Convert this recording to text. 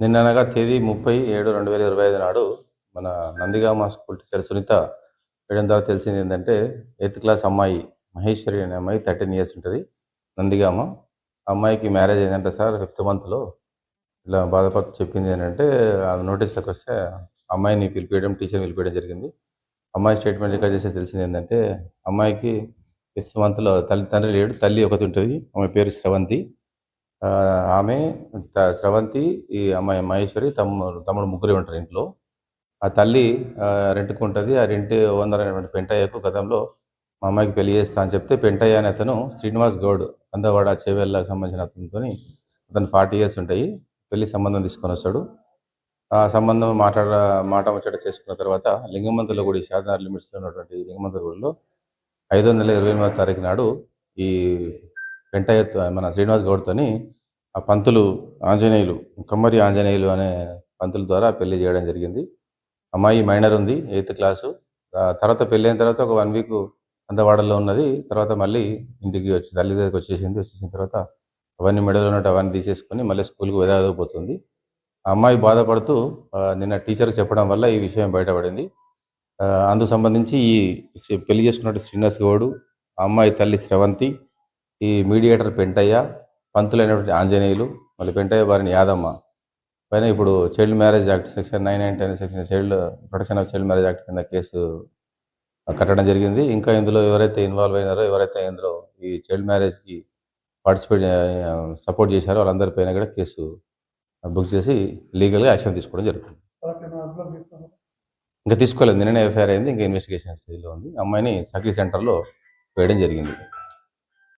నిన్ననగా తేదీ ముప్పై ఏడు రెండు వేల ఇరవై ఐదు నాడు మన నందిగామ స్కూల్ టీచర్ సునీత వేయడం ద్వారా తెలిసింది ఏంటంటే ఎయిత్ క్లాస్ అమ్మాయి మహేశ్వరి అనే అమ్మాయి థర్టీన్ ఇయర్స్ ఉంటుంది నందిగామ. అమ్మాయికి మ్యారేజ్ అయిందంటే సార్ ఫిఫ్త్ మంత్లో ఇలా బాధపడుతూ చెప్పింది ఏంటంటే ఆ నోటీస్లోకి వస్తే అమ్మాయిని పిలిపేయడం టీచర్ని పిలిపేయడం జరిగింది. అమ్మాయి స్టేట్మెంట్ రికార్డ్ చేస్తే తెలిసింది ఏంటంటే అమ్మాయికి ఫిఫ్త్ మంత్లో తల్లి తండ్రి లేడు తల్లి ఒకటి ఉంటుంది ఆమె పేరు స్రవంతి. ఆమె స్రవంతి ఈ అమ్మాయి మహేశ్వరి తమ్ముడు తమ్ముడు ముగ్గురే ఉంటారు ఇంట్లో. ఆ తల్లి ఆ, ఉంటుంది. ఆ రెంట్ ఓనర్ అయినటువంటి పెంటయ్యకు గతంలో మా అమ్మాయికి పెళ్ళి చేస్తా అని చెప్తే పెంటయ్య అనే అతను శ్రీనివాస్ గౌడ్ అందవాడ చేవెళ్ళకి సంబంధించిన అతనితో అతను ఫార్టీ ఇయర్స్ ఉంటాయి. పెళ్ళి సంబంధం తీసుకొని వస్తాడు. ఆ సంబంధం మాట్లాడ మాట ముచ్చట చేసుకున్న తర్వాత లింగమంతుల గుడి షాద్నగర్ లిమిట్స్లో ఉన్నటువంటి లింగమంతుల గుడిలో ఐదో నెల ఇరవై ఎనిమిదో తారీఖు నాడు ఈ వెంటయ్య మన శ్రీనివాస్ గౌడ్తోని ఆ పంతులు ఆంజనేయులు కమ్మరి ఆంజనేయులు అనే పంతుల ద్వారా పెళ్ళి చేయడం జరిగింది. అమ్మాయి మైనర్ ఉంది ఎయిత్ క్లాసు. తర్వాత పెళ్ళి అయిన తర్వాత ఒక వన్ వీక్ అందవాడలో ఉన్నది. తర్వాత మళ్ళీ ఇంటికి వచ్చి తల్లి దగ్గరికి వచ్చేసింది. వచ్చేసిన తర్వాత అవన్నీ మెడలో ఉన్నట్టు అవన్నీ తీసేసుకొని మళ్ళీ స్కూల్కి వెదాకపోతుంది ఆ అమ్మాయి బాధపడుతూ నిన్న టీచర్కి చెప్పడం వల్ల ఈ విషయం బయటపడింది. అందుకు సంబంధించి ఈ పెళ్ళి చేసుకున్నట్టు శ్రీనివాస్ గౌడు ఆ అమ్మాయి తల్లి స్రవంతి ఈ మీడియేటర్ పెంటయ్య పంతులైనటువంటి ఆంజనేయులు మళ్ళీ పెంటయ్య వారిని యాదమ్మ. పైన ఇప్పుడు child marriage act section nine nine ten section child protection of child marriage act కింద కేసు కట్టడం జరిగింది. ఇంకా ఇందులో ఎవరైతే ఇన్వాల్వ్ అయినారో ఎవరైతే ఇందులో ఈ చైల్డ్ మ్యారేజ్కి పార్టిసిపేట్ సపోర్ట్ చేశారో వాళ్ళందరిపైన కూడా కేసు బుక్ చేసి లీగల్గా యాక్షన్ తీసుకోవడం జరుగుతుంది. ఇంకా తీసుకోలేదు. నిన్ననే ఎఫ్ఐఆర్ అయింది. ఇంకా ఇన్వెస్టిగేషన్ స్టేజ్లో ఉంది. అమ్మాయిని సఖీ సెంటర్లో వేయడం జరిగింది.